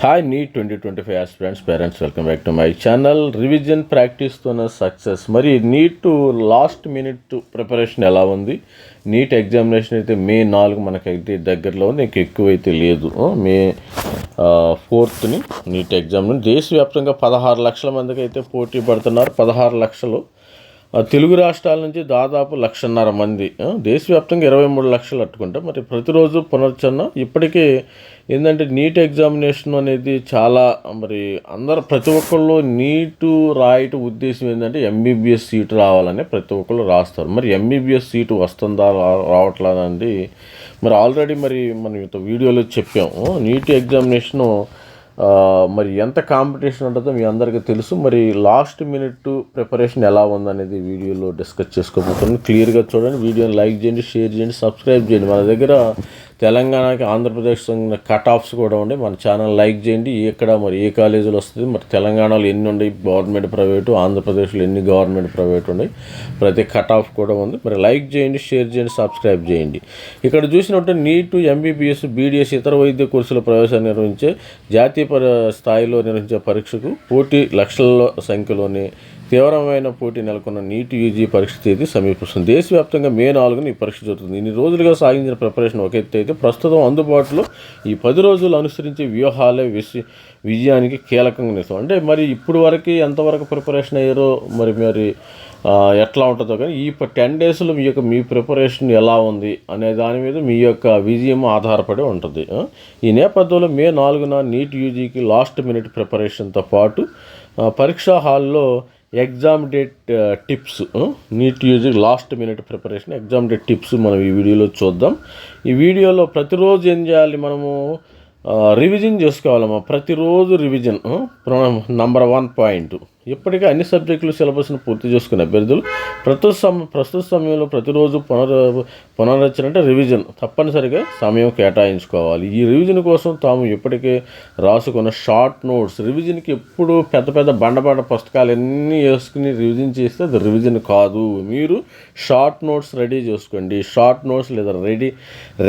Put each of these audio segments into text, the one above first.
Hi NEET twenty twenty five aspirants parents welcome back to my channel revision ప్రాక్టీస్తోన్న success మరి NEET last minute preparation ఎలా ఉంది? Neat examination అయితే మే నాలుగు మనకైతే దగ్గరలో ఉంది ఎక్కువ ఎక్కువైతే లేదు. మే ఫోర్త్ని నీట్ ఎగ్జామ్ దేశవ్యాప్తంగా పదహారు లక్షల మందికి అయితే పోటీ పడుతున్నారు. పదహారు లక్షలు తెలుగు రాష్ట్రాల నుంచి దాదాపు లక్షన్నర మంది దేశవ్యాప్తంగా ఇరవై మూడు లక్షలు అట్టుకుంటే మరి ప్రతిరోజు పునర్చరణ ఇప్పటికే ఏంటంటే నీట్ ఎగ్జామినేషన్ అనేది చాలా మరి అందరు ప్రతి ఒక్కళ్ళు నీటు రాయటం ఉద్దేశం ఏంటంటే ఎంబీబీఎస్ సీటు రావాలని ప్రతి ఒక్కళ్ళు రాస్తారు. మరి ఎంబీబీఎస్ సీటు వస్తుందా రా- రావట్లేదండి మరి ఆల్రెడీ మరి మనం ఇంత వీడియోలో చెప్పాము నీట్ ఎగ్జామినేషను మరి ఎంత కాంపిటీషన్ ఉంటుందో మీ అందరికీ తెలుసు. మరి లాస్ట్ మినిట్ ప్రిపరేషన్ ఎలా ఉందనేది వీడియోలో డిస్కస్ చేసుకోబోతున్నాను క్లియర్గా చూడండి వీడియోని లైక్ చేయండి షేర్ చేయండి సబ్స్క్రైబ్ చేయండి. మన దగ్గర తెలంగాణకి ఆంధ్రప్రదేశ్ కట్ ఆఫ్స్ కూడా ఉండే. మన ఛానల్ లైక్ చేయండి. ఎక్కడ మరి ఏ కాలేజీలో వస్తుంది? మరి తెలంగాణలో ఎన్ని ఉన్నాయి గవర్నమెంట్ ప్రైవేటు ఆంధ్రప్రదేశ్లో ఎన్ని గవర్నమెంట్ ప్రైవేట్ ఉన్నాయి ప్రతి కట్ ఆఫ్ కూడా ఉంది. మరి లైక్ చేయండి షేర్ చేయండి సబ్స్క్రైబ్ చేయండి. ఇక్కడ చూసినట్టు నీటు ఎంబీబీఎస్ బీడీఎస్ ఇతర వైద్య కోర్సుల ప్రవేశాన్ని నిర్వహించే జాతీయ పర స్థాయిలో నిర్వహించే పరీక్షకు పోటీ లక్షల సంఖ్యలోని తీవ్రమైన పోటీ నెలకొన్న నీటి యూజీ పరీక్ష తేదీ సమీపిస్తుంది. దేశవ్యాప్తంగా మే నాలుగున ఈ పరీక్ష జరుగుతుంది. ఇన్ని రోజులుగా సాగించిన ప్రిపరేషన్ ఒక ఎత్తు అయితే ప్రస్తుతం అందుబాటులో ఈ పది రోజులు అనుసరించే వ్యూహాలే విసి విజయానికి కీలకంగా నిలుస్తాం అంటే మరి ఇప్పుడు వరకు ఎంతవరకు ప్రిపరేషన్ అయ్యారో మరి మరి ఎట్లా ఉంటుందో కానీ ఈ టెన్ డేస్లో మీ యొక్క మీ ప్రిపరేషన్ ఎలా ఉంది అనే దాని మీద మీ యొక్క విజయం ఆధారపడి ఉంటుంది. ఈ నేపథ్యంలో మే నాలుగున నీట్ యూజీకి లాస్ట్ మినిట్ ప్రిపరేషన్తో పాటు పరీక్షా హాల్లో exam date tips NEET UG last minute preparation exam date tips మనం ఈ వీడియోలో చూద్దాం. ఈ వీడియోలో ప్రతిరోజు ఏం చేయాలి మనము? Uh, రివిజన్ చేసుకోవాలమ్మా ప్రతిరోజు రివిజన్ నంబర్ వన్ పాయింట్ ఇప్పటికే అన్ని సబ్జెక్టులు సిలబస్ను పూర్తి చేసుకునే అభ్యర్థులు ప్రస్తుత సమ ప్రస్తుత సమయంలో ప్రతిరోజు పునర్ పునరచన అంటే రివిజన్ తప్పనిసరిగా సమయం కేటాయించుకోవాలి. ఈ రివిజన్ కోసం తాము ఇప్పటికే రాసుకున్న షార్ట్ నోట్స్ రివిజన్కి ఎప్పుడు పెద్ద పెద్ద బండబండ పుస్తకాలు అన్నీ వేసుకుని రివిజన్ చేస్తే అది రివిజన్ కాదు. మీరు షార్ట్ నోట్స్ రెడీ చేసుకోండి. షార్ట్ నోట్స్ లేదా రెడీ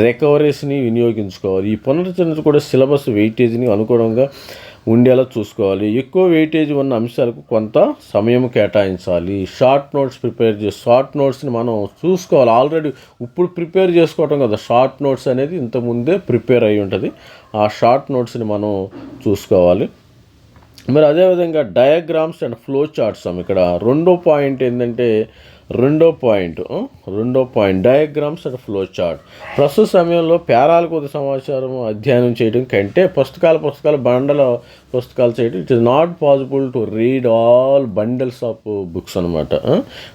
రికవరీస్ని వినియోగించుకోవాలి. ఈ పునరచన కూడా సిలబస్ వెయిటేజ్ని అనుగుణంగా ఉండేలా చూసుకోవాలి. ఎక్కువ వెయిటేజ్ ఉన్న అంశాలకు కొంత సమయం కేటాయించాలి. షార్ట్ నోట్స్ ప్రిపేర్ చేసి షార్ట్ నోట్స్ని మనం చూసుకోవాలి. ఆల్రెడీ ఇప్పుడు ప్రిపేర్ చేసుకోవటం కదా. షార్ట్ నోట్స్ అనేది ఇంతకుముందే ప్రిపేర్ అయి ఉంటుంది. ఆ షార్ట్ నోట్స్ని మనం చూసుకోవాలి. మరి అదేవిధంగా డయాగ్రామ్స్ అండ్ ఫ్లో చార్ట్స్ ఇక్కడ రెండో పాయింట్ ఏంటంటే రెండో పాయింట్ రెండో point diagrams and flow chart ప్రస్తుత సమయంలో పేరాల కొద్ది సమాచారం అధ్యయనం చేయడం కంటే పుస్తకాలు పుస్తకాలు బండల పుస్తకాలు చేయడం it is not possible to read all bundles of books అనమాట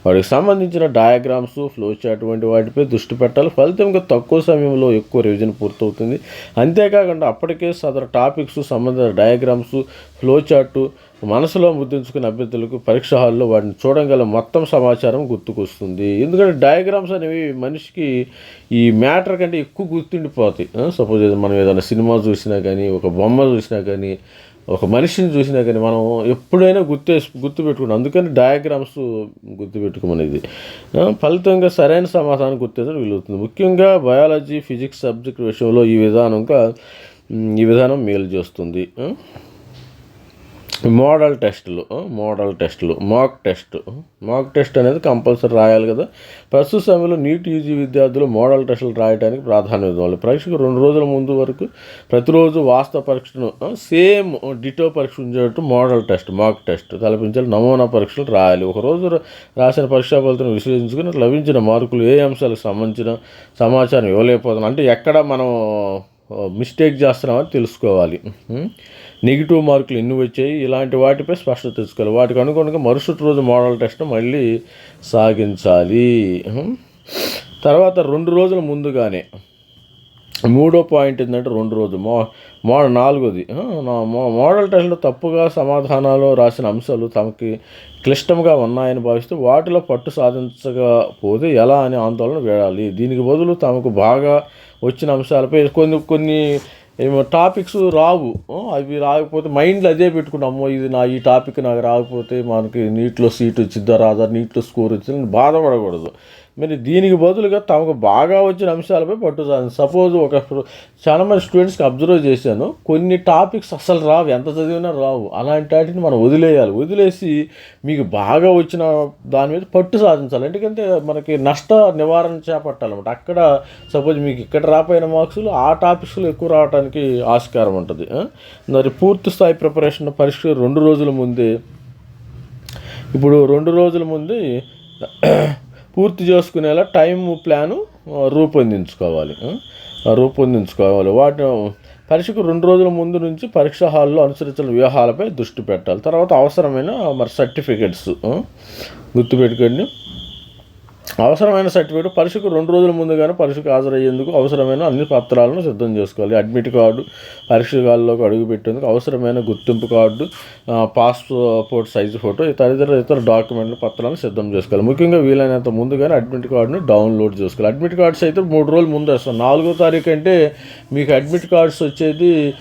వాటికి సంబంధించిన డయాగ్రామ్స్ ఫ్లో చార్ట్ వంటి వాటిపై దృష్టి పెట్టాలి. ఫలితం తక్కువ సమయంలో ఎక్కువ రివిజన్ పూర్తవుతుంది. అంతేకాకుండా అప్పటికే సదరు టాపిక్స్ సంబంధించిన డయాగ్రామ్స్ ఫ్లో చార్టు మనసులో ముద్రించుకున్న అభ్యర్థులకు పరీక్ష హాల్లో వాటిని చూడగల మొత్తం సమాచారం గుర్తుకొస్తుంది. ఎందుకంటే డయాగ్రామ్స్ అనేవి మనిషికి ఈ మ్యాటర్ కంటే ఎక్కువ గుర్తుండిపోతాయి. సపోజ్ మనం ఏదైనా సినిమా చూసినా కానీ ఒక బొమ్మ చూసినా కానీ ఒక మనిషిని చూసినా కానీ మనం ఎప్పుడైనా గుర్తు పెట్టుకున్నాం అందుకని డయాగ్రామ్స్ గుర్తుపెట్టుకోమనేది. ఆ, ఫలితంగా సరైన సమాధానం గుర్తించడం వీలవుతుంది. ముఖ్యంగా బయాలజీ ఫిజిక్స్ సబ్జెక్ట్ విషయంలో ఈ విధానంగా ఈ విధానం మేలు చేస్తుంది. మోడల్ టెస్టులు మోడల్ టెస్టులు మాక్ టెస్ట్ మాక్ టెస్ట్ అనేది కంపల్సరీ రాయాలి కదా. ప్రస్తుత సమయంలో నీట్ యూజీ విద్యార్థులు మోడల్ టెస్టులు రాయడానికి ప్రాధాన్యత ఇవ్వాలి. పరీక్షకు రెండు రోజుల ముందు వరకు ప్రతిరోజు వాస్తవ పరీక్షను సేమ్ డిటో పరీక్ష ఉంచేటట్టు మోడల్ టెస్ట్ మాక్ టెస్ట్ తలపించాలి. నమూనా పరీక్షలు రాయాలి. ఒకరోజు రాసిన పరీక్షా ఫలితం విశ్లేషించుకుని లభించిన మార్కులు ఏ అంశాలకు సంబంధించిన సమాచారం ఇవ్వలేకపోతున్నాం. అంటే ఎక్కడ మనం మిస్టేక్ చేస్తున్నామని తెలుసుకోవాలి. నెగిటివ్ మార్కులు ఎన్ని వచ్చాయి? ఇలాంటి వాటిపై స్పష్టత తెలుసుకోవాలి. వాటికి అనుగుణంగా మరుసటి రోజు మోడల్ టెస్ట్ మళ్ళీ సాగించాలి. తర్వాత రెండు రోజుల ముందుగానే మూడో పాయింట్ ఏంటంటే రెండు రోజు మో మో నాలుగోది. మోడల్ టెస్ట్లో తప్పుగా సమాధానాలు రాసిన అంశాలు తమకి క్లిష్టంగా ఉన్నాయని భావిస్తే వాటిలో పట్టు సాధించకపోతే ఎలా అని ఆందోళన వేయాలి దీనికి బదులు తమకు బాగా వచ్చిన అంశాలపై కొన్ని కొన్ని ఏమో టాపిక్స్ రావు. అవి రాకపోతే మైండ్లో అదే పెట్టుకున్నాము ఇది నా ఈ టాపిక్ నాకు రాకపోతే మనకి నీట్లో సీట్ వచ్చిద్దా రాదా నీట్లో స్కోర్ వచ్చిందని బాధపడకూడదు. మరి దీనికి బదులుగా తమకు బాగా వచ్చిన అంశాలపై పట్టు సాధించాలి సపోజ్ ఒక చాలా మంది స్టూడెంట్స్కి అబ్జర్వ్ చేశాను. కొన్ని టాపిక్స్ అసలు రావు. ఎంత చదివినా రావు. అలాంటి వాటిని మనం వదిలేయాలి. వదిలేసి మీకు బాగా వచ్చిన దాని మీద పట్టు సాధించాలి. ఎందుకంటే మనకి నష్ట నివారణ చేపట్టాలన్నమాట. అక్కడ సపోజ్ మీకు ఇక్కడ రాపోయిన మార్క్సులు ఆ టాపిక్స్లో ఎక్కువ రావడానికి ఆస్కారం ఉంటుంది. మరి పూర్తి స్థాయి ప్రిపరేషన్ పరీక్ష రెండు రోజుల ముందే ఇప్పుడు రెండు రోజుల ముందు పూర్తి చేసుకునేలా టైం ప్లాను రూపొందించుకోవాలి. రూపొందించుకోవాలి. వాటి పరీక్షకు రెండు రోజుల ముందు నుంచి పరీక్ష హాల్లో అనుసరించిన వ్యూహాలపై దృష్టి పెట్టాలి. తర్వాత అవసరమైన మరి సర్టిఫికెట్స్ గుర్తుపెట్టుకోండి. అవసరమైన సర్టిఫికేట్ పరీక్షకు రెండు రోజుల ముందుగానే పరీక్షకు హాజరయ్యేందుకు అవసరమైన అన్ని పత్రాలను సిద్ధం చేసుకోవాలి. అడ్మిట్ కార్డు పరీక్ష అడుగుపెట్టేందుకు అవసరమైన గుర్తింపు కార్డు పాస్పోర్ట్ సైజు ఫోటో తదితర ఇతర డాక్యుమెంట్ల పత్రాలను సిద్ధం చేసుకోవాలి. ముఖ్యంగా వీలైనంత ముందుగానే అడ్మిట్ కార్డును డౌన్లోడ్ చేసుకోవాలి. అడ్మిట్ కార్డ్స్ అయితే మూడు రోజులు ముందు వస్తాం నాలుగో తారీఖు అంటే మీకు అడ్మిట్ కార్డ్స్ వచ్చేది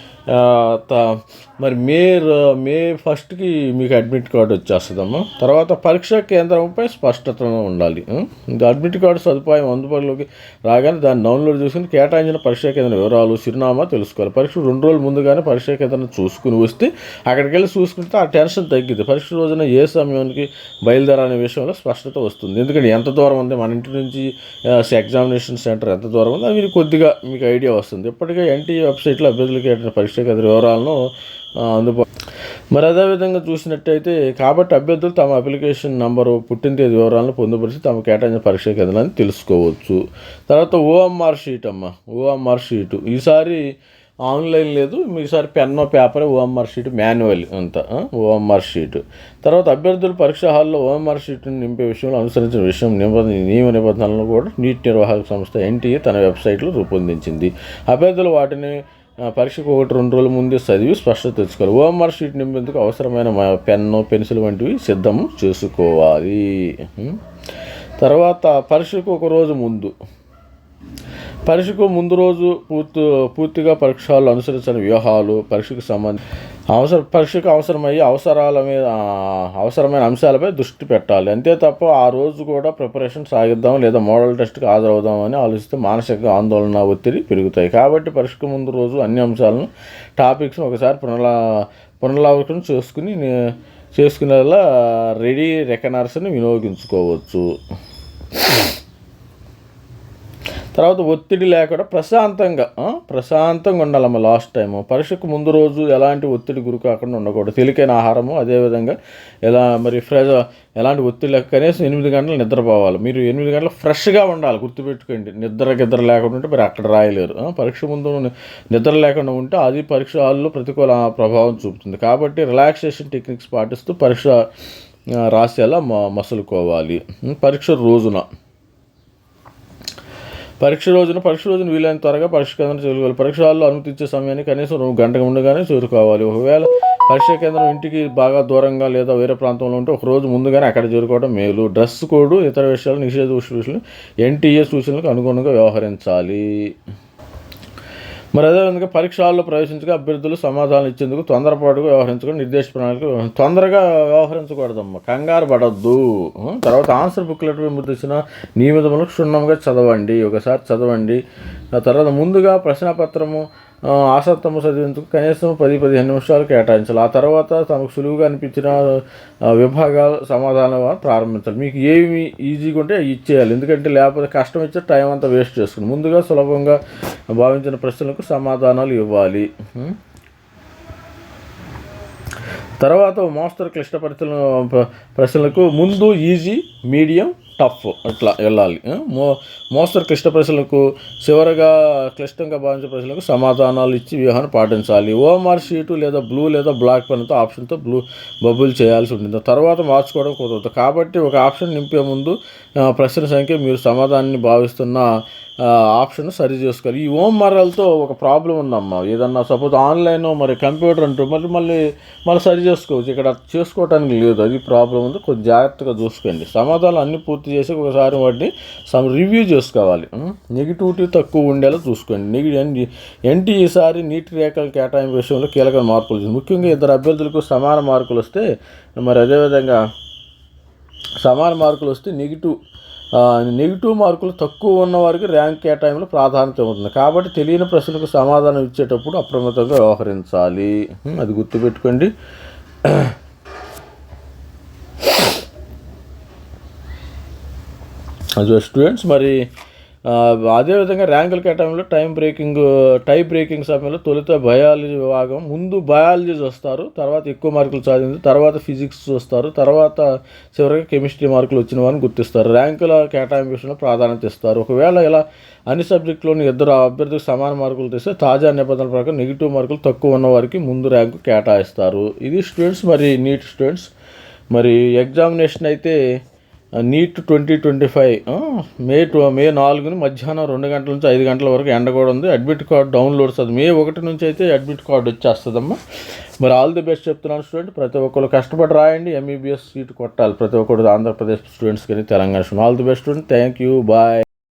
త- మరి మే మే ఫస్ట్కి మీకు అడ్మిట్ కార్డు వచ్చేస్తుందమ్మా. తర్వాత పరీక్షా కేంద్రంపై స్పష్టత ఉండాలి. అడ్మిట్ కార్డు సదుపాయం అందుబాటులోకి రాగానే దాన్ని డౌన్లోడ్ చేసుకుని కేటాయించిన పరీక్షా కేంద్రం వివరాలు చిరునామా తెలుసుకోవాలి. పరీక్ష రెండు రోజులు ముందుగానే పరీక్షా కేంద్రం చూసుకుని వస్తే అక్కడికి వెళ్ళి చూసుకుంటే ఆ టెన్షన్ తగ్గింది పరీక్ష రోజున ఏ సమయానికి బయలుదేరాలనే విషయంలో స్పష్టత వస్తుంది. ఎందుకంటే ఎంత దూరం ఉంది? మన ఇంటి నుంచి ఎగ్జామినేషన్ సెంటర్ ఎంత దూరం ఉంది? అది కొద్దిగా మీకు ఐడియా వస్తుంది. ఇప్పటికే ఎన్టీఏ వెబ్సైట్లో అభ్యర్థులు కేటాయిన పరీక్ష కేంద్ర వివరాలను అందుబాటు అందుబా మరి అదేవిధంగా చూసినట్టయితే కాబట్టి అభ్యర్థులు తమ అప్లికేషన్ నంబరు పుట్టిన తేదీ వివరాలను పొందుపరిచి తమ కేటాయించిన పరీక్ష కేంద్రాన్ని తెలుసుకోవచ్చు. తర్వాత ఓఎంఆర్ షీట్ అమ్మ ఓఎంఆర్ షీటు. ఈసారి ఆన్లైన్ లేదు ఈసారి pen paper OMR sheet manual అంతా ఓఎంఆర్ షీట్. తర్వాత అభ్యర్థులు పరీక్ష హాల్లో ఓఎంఆర్ షీట్ని నింపే విషయంలో అనుసరించిన విషయం నిబంధన నియమ నిబంధనలను కూడా నీటి నిర్వాహక సంస్థ ఎన్టీఏ తన వెబ్సైట్లో రూపొందించింది. అభ్యర్థులు వాటిని పరీక్షకు ఒకటి రెండు రోజుల ముందే చదివి స్పష్టత తెచ్చుకోవాలి. హోంవర్క్ షీట్ నింపేందుకు అవసరమైన పెన్ను పెన్సిల్ వంటివి సిద్ధం చేసుకోవాలి. తర్వాత పరీక్షకు ఒక రోజు ముందు. పరీక్షకు ముందు రోజు పూర్తి పూర్తిగా పరీక్షలు అనుసరించిన వ్యూహాలు పరీక్షకు సంబంధించి అవసర పరీక్షకు అవసరమయ్యే అవసరాల మీద అవసరమైన అంశాలపై దృష్టి పెట్టాలి. అంతే తప్ప ఆ రోజు కూడా ప్రిపరేషన్ సాగిద్దాం లేదా మోడల్ టెస్ట్కి హాజరవుదాం అని ఆలోచిస్తే మానసిక ఆందోళన ఒత్తిడి పెరుగుతాయి. కాబట్టి పరీక్షకు ముందు రోజు అన్ని అంశాలను టాపిక్స్ ఒకసారి పునరా పునరావృతం చేసుకుని చేసుకునేలా రెడీ రెకనర్స్ని వినియోగించుకోవచ్చు. తర్వాత ఒత్తిడి లేకుండా ప్రశాంతంగా ప్రశాంతంగా ఉండాలమ్మ లాస్ట్ టైం పరీక్షకు ముందు రోజు ఎలాంటి ఒత్తిడి గురి కాకుండా ఉండకూడదు. తేలికైన ఆహారము అదేవిధంగా ఎలా మరి ఫ్రెష్ ఎలాంటి ఒత్తిడి లేక కనీసం ఎనిమిది గంటలు నిద్రపోవాలి. మీరు ఎనిమిది గంటలు ఫ్రెష్గా ఉండాలి గుర్తుపెట్టుకోండి. నిద్ర గిద్ర లేకుండా ఉంటే మరి అక్కడ రాయలేరు. పరీక్ష ముందు నిద్ర లేకుండా ఉంటే అది పరీక్ష హాల్లో ప్రతికూల ప్రభావం చూపుతుంది. కాబట్టి రిలాక్సేషన్ టెక్నిక్స్ పాటిస్తూ పరీక్ష రాసేలా మ మసులుకోవాలి. పరీక్ష రోజున. పరీక్ష రోజున పరీక్ష రోజున వీలైన త్వరగా పరీక్ష కేంద్రం చేరుకోవాలి పరీక్ష హాల్లో అనుమతించే సమయాన్ని కనీసం రెండు గంటకు ముందుగానే చేరుకోవాలి. ఒకవేళ పరీక్ష కేంద్రం ఇంటికి బాగా దూరంగా లేదా వేరే ప్రాంతంలో ఉంటే ఒక రోజు ముందుగానే అక్కడ చేరుకోవడం మేలు. డ్రెస్ కోడ్ ఇతర విషయాలు నిషేధ సూచనలు ఎన్టీఏ సూచనలకు అనుగుణంగా వ్యవహరించాలి. మరి అదేవిధంగా పరీక్షల్లో ప్రవేశించగా అభ్యర్థులు సమాధానం ఇచ్చేందుకు తొందరపాటుగా వ్యవహరించుకొని నిర్దేశ ప్రణాళిక తొందరగా వ్యవహరించకూడదమ్మా. కంగారు పడద్దు. తర్వాత ఆన్సర్ బుక్లెట్ ముద్రించిన నియమితములకు క్షుణ్ణంగా చదవండి. ఒకసారి చదవండి. ఆ తర్వాత ముందుగా ప్రశ్నపత్రము ఆసక్తము చదివేందుకు కనీసం పది పదిహేను నిమిషాలు కేటాయించాలి. ఆ తర్వాత తమకు సులువుగా అనిపించిన విభాగాలు విభాగాల సమాధానం ప్రారంభించాలి. మీకు ఏమి ఈజీగా ఉంటే ఇచ్చేయాలి. ఎందుకంటే లేకపోతే కష్టం ఇచ్చే టైం అంతా వేస్ట్ చేసుకుని ముందుగా సులభంగా భావించిన ప్రశ్నలకు సమాధానాలు ఇవ్వాలి. తర్వాత మోస్తరు క్లిష్ట పరిస్థితుల ప్రశ్నలకు ముందు ఈజీ మీడియం టఫ్ అట్లా వెళ్ళాలి. మో మోస్తరు క్లిష్ట ప్రశ్నలకు చివరగా క్లిష్టంగా భావించే ప్రశ్నలకు సమాధానాలు ఇచ్చి వ్యూహాన్ని పాటించాలి. ఓఎంఆర్ షీటు లేదా బ్లూ లేదా బ్లాక్ పెన్తో ఆప్షన్తో బ్లూ బబుల్ చేయాల్సి ఉంటుంది. తర్వాత మార్చుకోవడం కుదరదు. కాబట్టి ఒక ఆప్షన్ నింపే ముందు ప్రశ్న సంఖ్య మీరు సమాధానాన్ని భావిస్తున్న ఆప్షన్ సరి చేసుకోవాలి. ఈ ఓఎంఆర్ఎల్తో ఒక ప్రాబ్లం ఉందమ్మా. ఏదన్నా సపోజ్ ఆన్లైన్ మరి కంప్యూటర్ అంటూ మళ్ళీ మళ్ళీ మళ్ళీ సరి చేసుకోవచ్చు. ఇక్కడ చేసుకోవటానికి లేదు. అది ప్రాబ్లం ఉంది. కొంచెం జాగ్రత్తగా చూసుకోండి. సమాధానాలు అన్ని పూర్తి చేసి ఒకసారి వాటిని సమ్ రివ్యూ చేసుకోవాలి. నెగిటివిటీ తక్కువ ఉండేలా చూసుకోండి. నెగిటివ్ ఎన్టీ ఈసారి నీటి రేఖల కేటాయింపు విషయంలో కీలక మార్పులు ముఖ్యంగా ఇద్దరు అభ్యర్థులకు సమాన మార్కులు వస్తే మరి అదేవిధంగా సమాన మార్కులు వస్తే నెగిటివ్ నెగిటివ్ మార్కులు తక్కువ ఉన్న వారికి ర్యాంక్ కేటాయింపులో ప్రాధాన్యత ఉంటుంది. కాబట్టి తెలియని ప్రశ్నలకు సమాధానం ఇచ్చేటప్పుడు అప్రమత్తంగా వ్యవహరించాలి. అది గుర్తుపెట్టుకోండి. స్టూడెంట్స్ మరి అదేవిధంగా ర్యాంకుల కేటాయంలో టైం బ్రేకింగ్ టై బ్రేకింగ్ సమయంలో తొలుత బయాలజీ విభాగం ముందు బయాలజీ చూస్తారు తర్వాత ఎక్కువ మార్కులు సాధించి తర్వాత ఫిజిక్స్ చూస్తారు తర్వాత చివరిగా కెమిస్ట్రీ మార్కులు వచ్చిన వారిని గుర్తిస్తారు. ర్యాంకుల కేటాయింపు విషయంలో ప్రాధాన్యత ఇస్తారు. ఒకవేళ ఇలా అన్ని సబ్జెక్టులోని ఇద్దరు అభ్యర్థులకు సమాన మార్కులు తెస్తే తాజా నిబంధనల ప్రకారం నెగిటివ్ మార్కులు తక్కువ ఉన్న వారికి ముందు ర్యాంకు కేటాయిస్తారు. ఇది స్టూడెంట్స్ మరి నీట్ స్టూడెంట్స్ మరి ఎగ్జామినేషన్ అయితే NEET twenty twenty five May to May నాలుగుని మధ్యాహ్నం రెండు గంటల నుంచి ఐదు గంటల వరకు ఎండ కూడా ఉంది. అడ్మిట్ కార్డ్ డౌన్లోడ్స్ అది. మే ఒకటి నుంచి అయితే అడ్మిట్ కార్డ్ వచ్చేస్తుందమ్మా. మరి ఆల్ ది బెస్ట్ చెప్తున్నాను స్టూడెంట్. ప్రతి ఒక్కరు కష్టపడి రాయండి. ఎంబీబీఎస్ సీట్ కొట్టాలి. ప్రతి ఒక్కరు ఆంధ్రప్రదేశ్ స్టూడెంట్స్ కానీ Telangana all the best student. Thank you bye